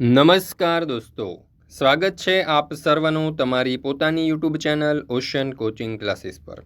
નમસ્કાર દોસ્તો, સ્વાગત છે આપ સર્વનું તમારી પોતાની YouTube channel Ocean Coaching Classes પર.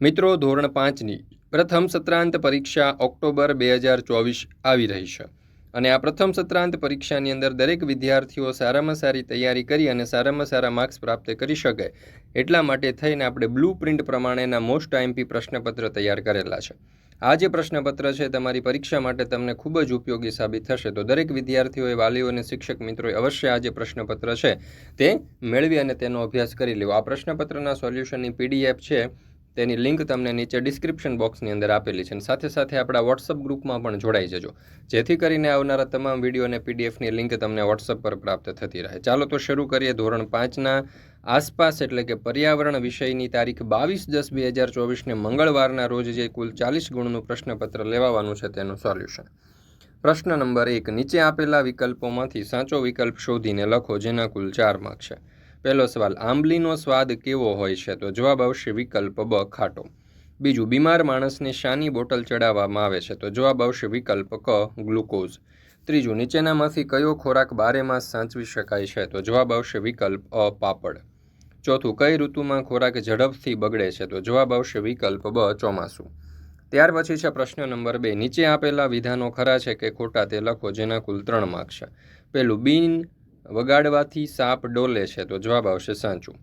મિત્રો, ધોરણ પાંચની પ્રથમ સત્રાંત પરીક્ષા ઓક્ટોબર બે હજાર ચોવીસ આવી રહી છે. અને આ પ્રથમ સત્રાંત પરીક્ષાની અંદર દરેક વિદ્યાર્થીઓ સારામાં સારી તૈયારી કરી અને સારામાં સારા માર્ક્સ પ્રાપ્ત કરી શકે, એટલા માટે થઈને આપણે બ્લુ પ્રિન્ટ પ્રમાણેના મોસ્ટ આઈએમપી પ્રશ્નપત્ર તૈયાર કરેલા છે. આ જે પ્રશ્નપત્ર છે, તમારી પરીક્ષા માટે તમને ખૂબ જ ઉપયોગી સાબિત થશે. તો દરેક વિદ્યાર્થીઓએ, વાલીઓ અને શિક્ષક મિત્રોએ અવશ્ય આ જે પ્રશ્નપત્ર છે, તે મેળવી અને તેનો અભ્યાસ કરી લેવો. આ પ્રશ્નપત્રના સોલ્યુશનની પીડીએફ છે, તેની લિંક તમને નીચે ડિસ્ક્રિપ્શન બોક્સની અંદર આપેલી છે. અને સાથે સાથે આપણા વોટ્સઅપ ગ્રુપમાં પણ જોડાઈ જજો. જેથી કરીને આવનારા તમામ વીડિયો અને પીડીએફની લિંક તમને વોટ્સઅપ પર પ્રાપ્ત થતી રહે. ચાલો તો શરૂ કરીએ ધોરણ પાંચના આસપાસ એટલે કે પર્યાવરણ વિષયની તારીખ બાવીસ દસ બે હજાર ચોવીસને મંગળવારના રોજ જે કુલ ચાલીસ ગુણનું પ્રશ્નપત્ર લેવાવાનું છે તેનું સોલ્યુશન. પ્રશ્ન નંબર એક, નીચે આપેલા વિકલ્પોમાંથી સાચો વિકલ્પ શોધીને લખો જેના કુલ ચાર માર્ક છે. પહેલો સવાલ, આંબલીનો સ્વાદ કેવો હોય છે? તો જવાબ આવશે વિકલ્પ બ, ખાટો. બીજું, બીમાર માણસને શાની બોટલ ચડાવવામાં આવે છે? તો જવાબ આવશે વિકલ્પ ક, ગ્લુકોઝ. ત્રીજું, નીચેનામાંથી કયો ખોરાક બારે માસ સાચવી શકાય છે? તો જવાબ આવશે વિકલ્પ અ, પાપડ. ચોથું, કઈ ઋતુમાં ખોરાક ઝડપથી બગડે છે? તો જવાબ આવશે વિકલ્પ બ, ચોમાસું. ત્યાર પછી છે પ્રશ્ન નંબર બે. નીચે આપેલા વિધાનો ખરા છે કે ખોટા તે લખો જેના કુલ ત્રણ માર્ક છે. પેલું, બિન વગાડવાથી સાપ ડોલે છે. તો જવાબ આવશે સાચું.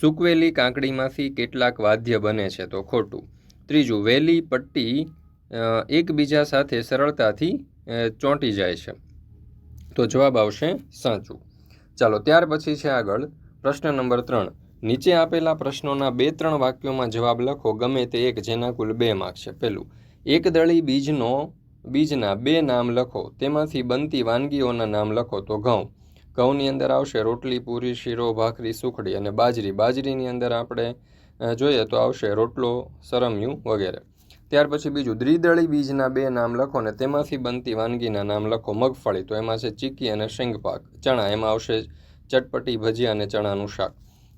સૂકવેલી કાંકડીમાંથી કેટલાક વાદ્ય બને છે? તો ખોટું. ત્રીજું, વેલી પટ્ટી એકબીજા સાથે સરળતાથી ચોંટી જાય છે. તો જવાબ આવશે સાચું. ચાલો, ત્યાર પછી છે આગળ પ્રશ્ન નંબર ત્રણ. નીચે આપેલા પ્રશ્નોના બે ત્રણ વાક્યોમાં જવાબ લખો, ગમે તે એક જેના કુલ બે માર્ક છે. પહેલું, એક દળી બીજનો, બીજના બે નામ લખો, તેમાંથી બનતી વાનગીઓના નામ લખો તો ઘઉં. ઘઉંની અંદર આવશે રોટલી, પૂરી, શીરો, ભાખરી, સુખડી અને બાજરી. બાજરીની અંદર આપણે જોઈએ તો આવશે રોટલો, સરમ્યું વગેરે. ત્યાર પછી બીજું દ્વિદળી બીજના બે નામ લખો ને તેમાંથી બનતી વાનગીના નામ લખો મગફળી. તો એમાં છે ચીકી અને શેંગપાક. ચણા, એમાં આવશે ચટપટી ભજીયા અને ચણાનું શાક.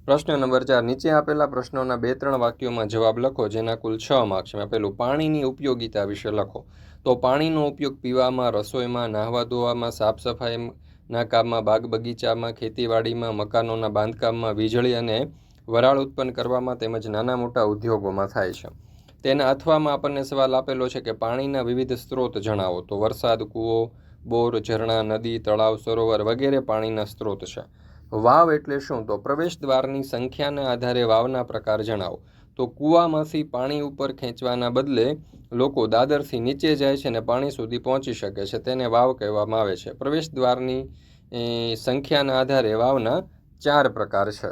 પ્રશ્ન નંબર ચાર, નીચે આપેલા પ્રશ્નોના બે ત્રણ વાક્યોમાં જવાબ લખો, જેના કુલ છ માર્ક છે. પહેલું પાણીની ઉપયોગિતા વિશે લખો. તો પાણીનો ઉપયોગ પીવામાં, રસોઈમાં નાહવા ધોવામાં સાફ સફાઈના કામમાં બાગ બગીચામાં ખેતીવાડીમાં, મકાનોના બાંધકામમાં, વીજળી અને વરાળ ઉત્પન્ન કરવામાં તેમજ નાના મોટા ઉદ્યોગોમાં થાય છે. તેના અથવામાં આપણને સવાલ આપેલો છે કે પાણીના વિવિધ સ્ત્રોત જણાવો. તો વરસાદ, કૂવો, બોર, ઝરણા, નદી, તળાવ, સરોવર વગેરે પાણીના સ્ત્રોત છે. વાવ એટલે શું? તો પ્રવેશ દ્વારની સંખ્યાના આધારે વાવના પ્રકાર જણાવો. તો કૂવામાંથી પાણી ઉપર ખેંચવાના બદલે લોકો દાદરથી નીચે જાય છે અને પાણી સુધી પહોંચી શકે છે. તેને વાવ કહેવામાં આવે છે. પ્રવેશ દ્વારની સંખ્યાના આધારે વાવના ચાર પ્રકાર છે.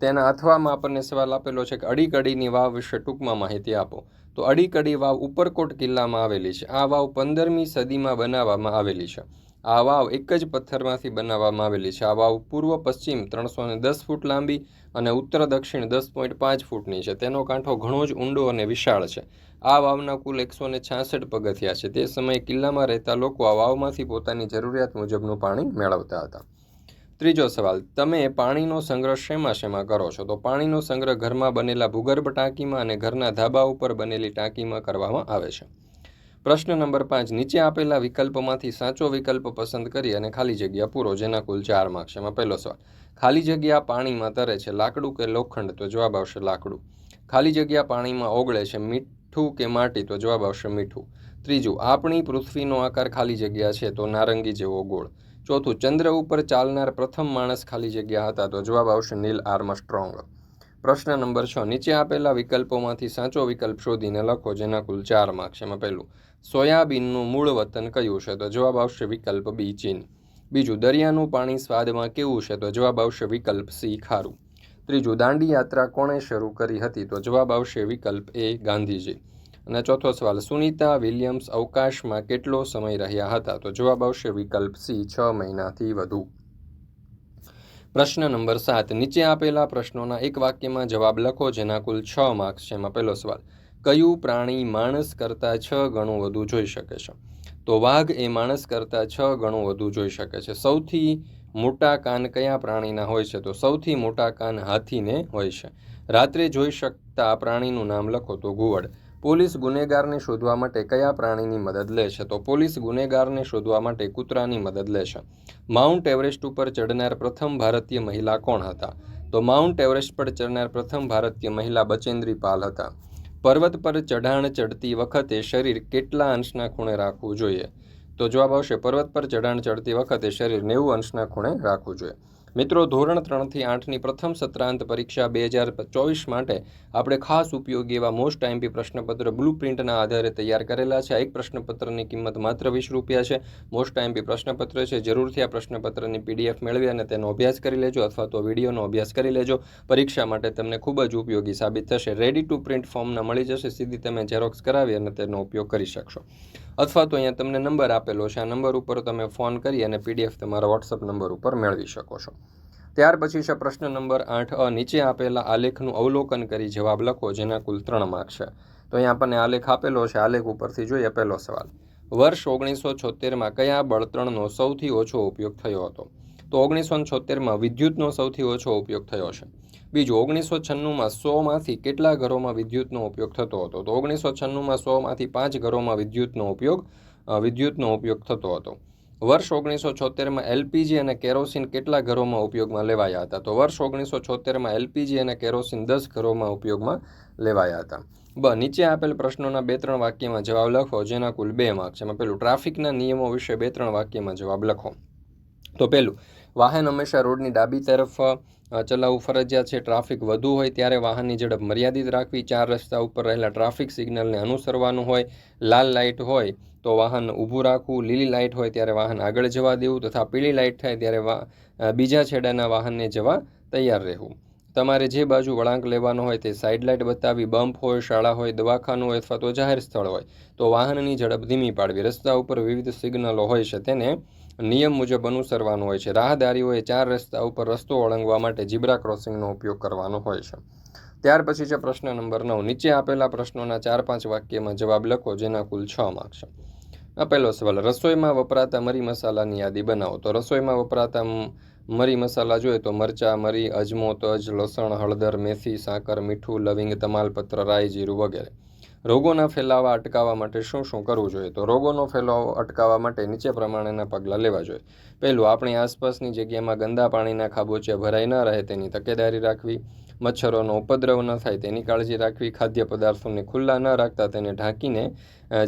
તેના અથવામાં આપણને સવાલ આપેલો છે કે અડીકડીની વાવ વિશે ટૂંકમાં માહિતી આપો. તો અડીકડી વાવ ઉપરકોટ કિલ્લામાં આવેલી છે. આ વાવ પંદરમી સદીમાં બનાવવામાં આવેલી છે. આ વાવ એક જ પથ્થરમાંથી બનાવવામાં આવેલી છે. આ વાવ પૂર્વ પશ્ચિમ ત્રણસો દસ ફૂટ લાંબી અને ઉત્તર દક્ષિણ દસ પોઈન્ટ પાંચ ફૂટની છે. તેનો કાંઠો ઘણો જ ઊંડો અને વિશાળ છે. આ વાવના કુલ એકસો ને છાસઠ પગથિયા છે. તે સમયે કિલ્લામાં રહેતા લોકો આ વાવમાંથી પોતાની જરૂરિયાત મુજબનું પાણી મેળવતા હતા. ત્રીજો સવાલ, તમે પાણીનો સંગ્રહ શેમાં શેમાં કરો છો? તો પાણીનો સંગ્રહ ઘરમાં બનેલા ભૂગર્ભ ટાંકીમાં અને ઘરના ધાબા ઉપર બનેલી ટાંકીમાં કરવામાં આવે છે. પ્રશ્ન નંબર પાંચ, નીચે આપેલા વિકલ્પમાંથી સાચો વિકલ્પ પસંદ કરી અને ખાલી જગ્યા પૂરો, જેના કુલ ચાર માર્ક્સ એમાં પહેલો સવાલ, ખાલી જગ્યા પાણીમાં તરે છે લાકડું કે લોખંડ? તો જવાબ આવશે લાકડું. ખાલી જગ્યા પાણીમાં ઓગળે છે મીઠું કે માટી? તો જવાબ આવશે મીઠું. ત્રીજું, આપણી પૃથ્વીનો આકાર ખાલી જગ્યા છે તો નારંગી જેવો ગોળ. ચોથું, ચંદ્ર ઉપર ચાલનાર પ્રથમ માણસ ખાલી જગ્યા હતા તો જવાબ આવશે નીલ આર્મસ્ટ્રોંગ. પ્રશ્ન નંબર છ. નીચે આપેલા વિકલ્પોમાંથી સાચો વિકલ્પ શોધીને લખો, જેના કુલ ચાર માર્ક્સ એમાં પહેલું, સોયાબીનનું મૂળ વતન કયું છે? તો જવાબ આવશે વિકલ્પ બી, ચીન. બીજું, દરિયાનું પાણી સ્વાદમાં કેવું છે? તો જવાબ આવશે વિકલ્પ સી, ખારું. ત્રીજું, દાંડી યાત્રા કોણે શરૂ કરી હતી? તો જવાબ આવશે વિકલ્પ એ, ગાંધીજી. અને ચોથો સવાલ, સુનિતા વિલિયમ્સ અવકાશમાં કેટલો સમય રહ્યા હતા? તો જવાબ આવશે વિકલ્પ સી, છ મહિનાથી વધુ. પ્રશ્ન નંબર સાત. નીચે આપેલા પ્રશ્નોના એક વાક્યમાં જવાબ લખો, જેના કુલ છ માર્ક્સ છે. એમાં પહેલો સવાલ, કયું પ્રાણી માણસ કરતાં છ ગણું વધુ જોઈ શકે છે? તો વાઘ એ માણસ કરતાં છ ગણું વધુ જોઈ શકે છે. સૌથી મોટા કાન કયા પ્રાણીના હોય છે? તો સૌથી મોટા કાન હાથીને હોય છે. રાત્રે જોઈ શકતા પ્રાણીનું નામ લખો તો ઘુવડ પોલીસ ગુનેગારને શોધવા માટે કયા પ્રાણીની મદદ લે છે? તો પોલીસ ગુનેગારને શોધવા માટે કૂતરાની મદદ લે છે. માઉન્ટ એવરેસ્ટ ઉપર ચડનાર પ્રથમ ભારતીય મહિલા કોણ હતા? તો માઉન્ટ એવરેસ્ટ પર ચડનાર પ્રથમ ભારતીય મહિલા બચેન્દ્રી પાલ હતા. પર્વત પર ચઢાણ ચડતી વખતે શરીર કેટલા અંશના ખૂણે રાખવું જોઈએ? તો જવાબ આવશે, પર્વત પર ચઢાણ ચડતી વખતે શરીર નેવું અંશના ખૂણે રાખવું જોઈએ. મિત્રો, ધોરણ ત્રણથી આઠની પ્રથમ સત્રાંત પરીક્ષા બે હજાર ચોવીસ માટે આપણે ખાસ ઉપયોગી એવા મોસ્ટ ટાઈમપી પ્રશ્નપત્ર બ્લુ પ્રિન્ટના આધારે તૈયાર કરેલા છે. એક પ્રશ્નપત્રની કિંમત માત્ર વીસ રૂપિયા છે. મોસ્ટ ટાઈમપી પ્રશ્નપત્ર છે. જરૂરથી આ પ્રશ્નપત્રની પીડીએફ મેળવી અને તેનો અભ્યાસ કરી લેજો અથવા તો વિડીયોનો અભ્યાસ કરી લેજો. પરીક્ષા માટે તમને ખૂબ જ ઉપયોગી સાબિત થશે. રેડી ટુ પ્રિન્ટ ફોર્મના મળી જશે. સીધી તમે ઝેરોક્સ કરાવી અને તેનો ઉપયોગ કરી શકશો. અથવા તો અહીંયા તમને નંબર આપેલો છે. આ નંબર ઉપર તમે ફોન કરી અને પીડીએફ તમારા વોટ્સઅપ નંબર ઉપર મેળવી શકો છો. ત્યાર પછી છે પ્રશ્ન નંબર આઠ અ. નીચે આપેલા આલેખનું અવલોકન કરી જવાબ લખો, જેના કુલ ત્રણ માર્ક છે. તો અહીંયા આપણને આલેખ આપેલો છે. આલેખ ઉપરથી જોઈએ પહેલો સવાલ. વર્ષ ઓગણીસો છોતેરમાં કયા બળતણનો સૌથી ઓછો ઉપયોગ થયો હતો? તો ઓગણીસો છોતેરમાં વિદ્યુતનો સૌથી ઓછો ઉપયોગ થયો છે. બીજું ઓગણીસો છન્નુંમાં સોમાંથી કેટલા ઘરોમાં વિદ્યુતનો ઉપયોગ થતો હતો? તો ઓગણીસો છન્નુંમાં સોમાંથી પાંચ ઘરોમાં વિદ્યુતનો ઉપયોગ વિદ્યુતનો ઉપયોગ થતો હતો. વર્ષ ઓગણીસો છોતેરમાં એલપીજી અને કેરોસીન કેટલા ઘરોમાં ઉપયોગમાં લેવાયા હતા? તો વર્ષ ઓગણીસો છોતેરમાં એલપીજી અને કેરોસીન દસ ઘરોમાં ઉપયોગમાં લેવાયા હતા. બ, નીચે આપેલ પ્રશ્નોના બે ત્રણ વાક્યમાં જવાબ લખો, જેના કુલ બે માર્ક છે. એમાં પેલું, ટ્રાફિકના નિયમો વિશે બે ત્રણ વાક્યમાં જવાબ લખો. તો પહેલું વાહન હંમેશા રોડની ડાબી તરફ ચલાવવું ફરજિયાત છે. ટ્રાફિક વધુ હોય ત્યારે વાહનની ઝડપ મર્યાદિત રાખવી. ચાર રસ્તા ઉપર રહેલા ટ્રાફિક સિગ્નલને અનુસરવાનું હોય. લાલ લાઇટ હોય તો વાહન ઊભું રાખવું. લીલી લાઇટ હોય ત્યારે વાહન આગળ જવા દેવું તથા પીળી લાઇટ થાય ત્યારે બીજા છેડાના વાહનને જવા તૈયાર રહેવું. તમારે જે બાજુ વળાંક લેવાનો હોય તે સાઇડ લાઇટ બતાવી, બમ્પ હોય, શાળા હોય, દવાખાનું હોય અથવા તો જાહેર સ્થળ હોય તો વાહનની ઝડપ ધીમી પાડવી. રસ્તા ઉપર વિવિધ સિગ્નલો હોય છે તેને નિયમ મુજબ અનુસરવાનું હોય છે. રાહદારીઓએ ચાર રસ્તા ઉપર રસ્તો ઓળંગવા માટે જીબ્રા ક્રોસિંગનો ઉપયોગ કરવાનો હોય છે. ત્યાર પછી છે પ્રશ્ન નંબર નવ. નીચે આપેલા પ્રશ્નોના ચાર પાંચ વાક્યમાં જવાબ લખો, જેના કુલ છ માર્ક છે. પહેલો સવાલ, રસોઈમાં વપરાતા મરી મસાલાની યાદી બનાવો. તો રસોઈમાં વપરાતા મરી મસાલા જોઈએ તો મરચાં, મરી, અજમો, તજ, લસણ, હળદર, મેથી, સાકર, મીઠું, લવિંગ, તમાલપત્ર, રાઈ, જીરું વગેરે. રોગોના ફેલાવા અટકાવવા માટે શું શું કરવું જોઈએ? તો રોગોનો ફેલાવો અટકાવવા માટે નીચે પ્રમાણેના પગલાં લેવા જોઈએ. પહેલું, આપણી આસપાસની જગ્યામાં ગંદા પાણીના ખાબોચિયા ભરાઈ ન રહે તેની તકેદારી રાખવી. મચ્છરોનો ઉપદ્રવ ન થાય તેની કાળજી રાખવી. ખાદ્ય પદાર્થોને ખુલ્લા ન રાખતા તેને ઢાંકીને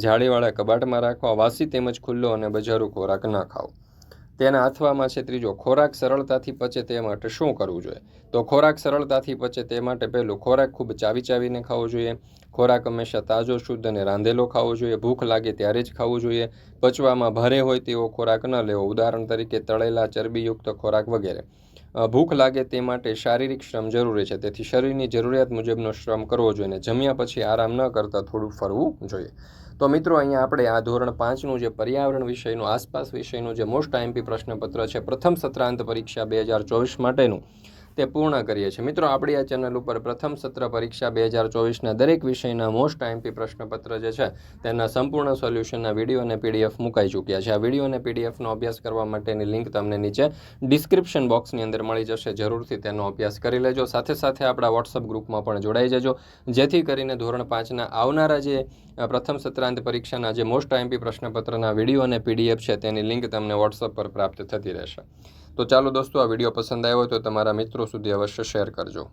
જાળીવાળા કબાટમાં રાખવા. વાસી તેમજ ખુલ્લો અને બજારું ખોરાક ન ખાવો. તેના અથવામાં છે ત્રીજો ખોરાક સરળતાથી પચે તે માટે શું કરવું જોઈએ? તો ખોરાક સરળતાથી પચે તે માટે પહેલું ખોરાક ખૂબ ચાવી ચાવીને ખાવો જોઈએ. ખોરાક હંમેશા તાજો, શુદ્ધ અને રાંધેલો ખાવો જોઈએ. ભૂખ લાગે ત્યારે જ ખાવું જોઈએ. પચવામાં ભારે હોય તેવો ખોરાક ન લેવો. ઉદાહરણ તરીકે તળેલા ચરબીયુક્ત ખોરાક વગેરે. ભૂખ લાગે તે માટે શારીરિક શ્રમ જરૂરી છે. તેથી શરીરની જરૂરિયાત મુજબનો શ્રમ કરવો જોઈએ અને જમ્યા પછી આરામ ન કરતાં થોડું ફરવું જોઈએ. તો મિત્રો, અહીંયા આપણે આ ધોરણ પાંચનું જે પર્યાવરણ વિષયનું, આસપાસ વિષયનું જે મોસ્ટ આઈએમપી પ્રશ્નપત્ર છે, પ્રથમ સત્રાંત પરીક્ષા બે હજાર ચોવીસ માટેનું. તે પૂર્ણ કરીએ છીએ. મિત્રો, આપણી આ ચેનલ ઉપર પ્રથમ સત્ર પરીક્ષા બે હજાર ચોવીસના દરેક વિષયના મોસ્ટ આઈએમપી પ્રશ્નપત્ર જે છે, તેના સંપૂર્ણ સોલ્યુશનના વીડિયો અને પીડીએફ મુકાઈ ચૂક્યા છે. આ વીડિયો અને પીડીએફનો અભ્યાસ કરવા માટેની લિંક તમને નીચે ડિસ્ક્રિપ્શન બોક્સની અંદર મળી જશે. જરૂરથી તેનો અભ્યાસ કરી લેજો. સાથે સાથે આપણા વોટ્સઅપ ગ્રુપમાં પણ જોડાઈ જજો. જેથી કરીને ધોરણ પાંચના આવનારા જે પ્રથમ સત્રાંત પરીક્ષાના જે મોસ્ટ આઈએમપી પ્રશ્નપત્રના વીડિયો અને પીડીએફ છે, તેની લિંક તમને વોટ્સઅપ પર પ્રાપ્ત થતી રહેશે. તો ચાલો દોસ્તો આ વીડિયો પસંદ આવ્યો તો તમારા મિત્રો સુધી અવશ્ય શેર કરજો.